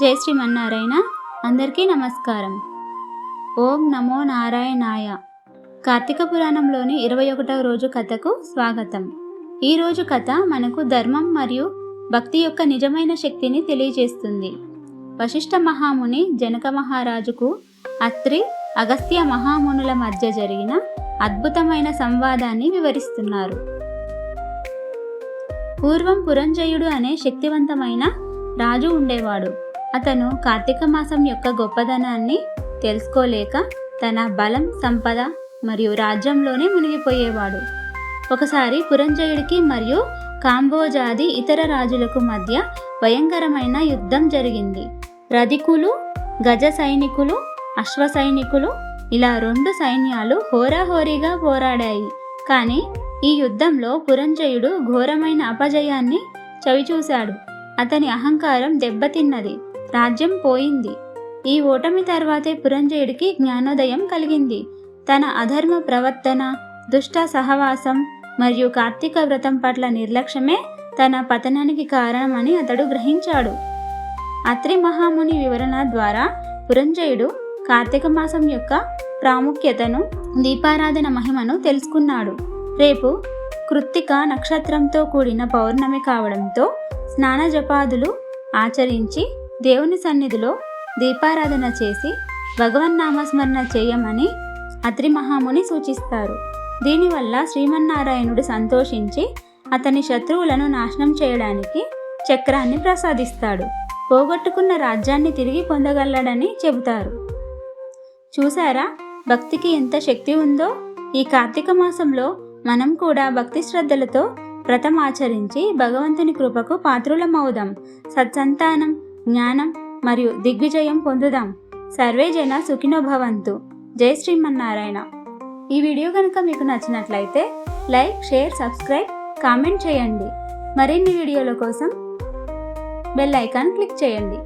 జై శ్రీమన్నారాయణ. అందరికీ నమస్కారం. ఓం నమో నారాయణాయ. కార్తీక పురాణంలోని ఇరవై ఒకటవ రోజు కథకు స్వాగతం. ఈరోజు కథ మనకు ధర్మం మరియు భక్తి యొక్క నిజమైన శక్తిని తెలియజేస్తుంది. వశిష్ఠ మహాముని జనక మహారాజుకు అత్రి అగస్త్య మహామునుల మధ్య జరిగిన అద్భుతమైన సంవాదాన్ని వివరిస్తున్నారు. పూర్వం పురంజయుడు అనే శక్తివంతమైన రాజు ఉండేవాడు. అతను కార్తీక మాసం యొక్క గొప్పదనాన్ని తెలుసుకోలేక తన బలం సంపద మరియు రాజ్యంలోనే మునిగిపోయేవాడు. ఒకసారి పురంజయుడికి మరియు కాంబోజాది ఇతర రాజులకు మధ్య భయంకరమైన యుద్ధం జరిగింది. రధికులు గజ సైనికులు అశ్వ సైనికులు ఇలా రెండు సైన్యాలు హోరాహోరీగా పోరాడాయి. కానీ ఈ యుద్ధంలో పురంజయుడు ఘోరమైన అపజయాన్ని చవిచూశాడు. అతని అహంకారం దెబ్బతిన్నది. రాజ్యం పోయింది. ఈ ఓటమి తర్వాతే పురంజయుడికి జ్ఞానోదయం కలిగింది. తన అధర్మ ప్రవర్తన దుష్ట సహవాసం మరియు కార్తీక వ్రతం పట్ల నిర్లక్ష్యమే తన పతనానికి కారణమని అతడు గ్రహించాడు. అత్రి మహాముని వివరణ ద్వారా పురంజయుడు కార్తీక మాసం యొక్క ప్రాముఖ్యతను దీపారాధన మహిమను తెలుసుకున్నాడు. రేపు కృత్తిక నక్షత్రంతో కూడిన పౌర్ణమి కావడంతో స్నాన జపాదులు ఆచరించి దేవుని సన్నిధిలో దీపారాధన చేసి భగవన్నామస్మరణ చేయమని అత్రి మహాముని సూచిస్తారు. దీనివల్ల శ్రీమన్నారాయణుడు సంతోషించి అతని శత్రువులను నాశనం చేయడానికి చక్రాన్ని ప్రసాదిస్తాడు. పోగొట్టుకున్న రాజ్యాన్ని తిరిగి పొందగలడని చెబుతారు. చూసారా భక్తికి ఎంత శక్తి ఉందో? ఈ కార్తీక మాసంలో మనం కూడా భక్తి శ్రద్ధలతో వ్రతం ఆచరించి భగవంతుని కృపకు పాత్రులమవుదాం. సత్సంతానం జ్ఞానం మరియు దిగ్విజయం పొందుదాం. సర్వే జన సుఖినోభవంతు జై శ్రీమన్నారాయణ. ఈ వీడియో కనుక మీకు నచ్చినట్లయితే లైక్ షేర్ సబ్స్క్రైబ్ కామెంట్ చేయండి. మరిన్ని వీడియోల కోసం బెల్ ఐకాన్ క్లిక్ చేయండి.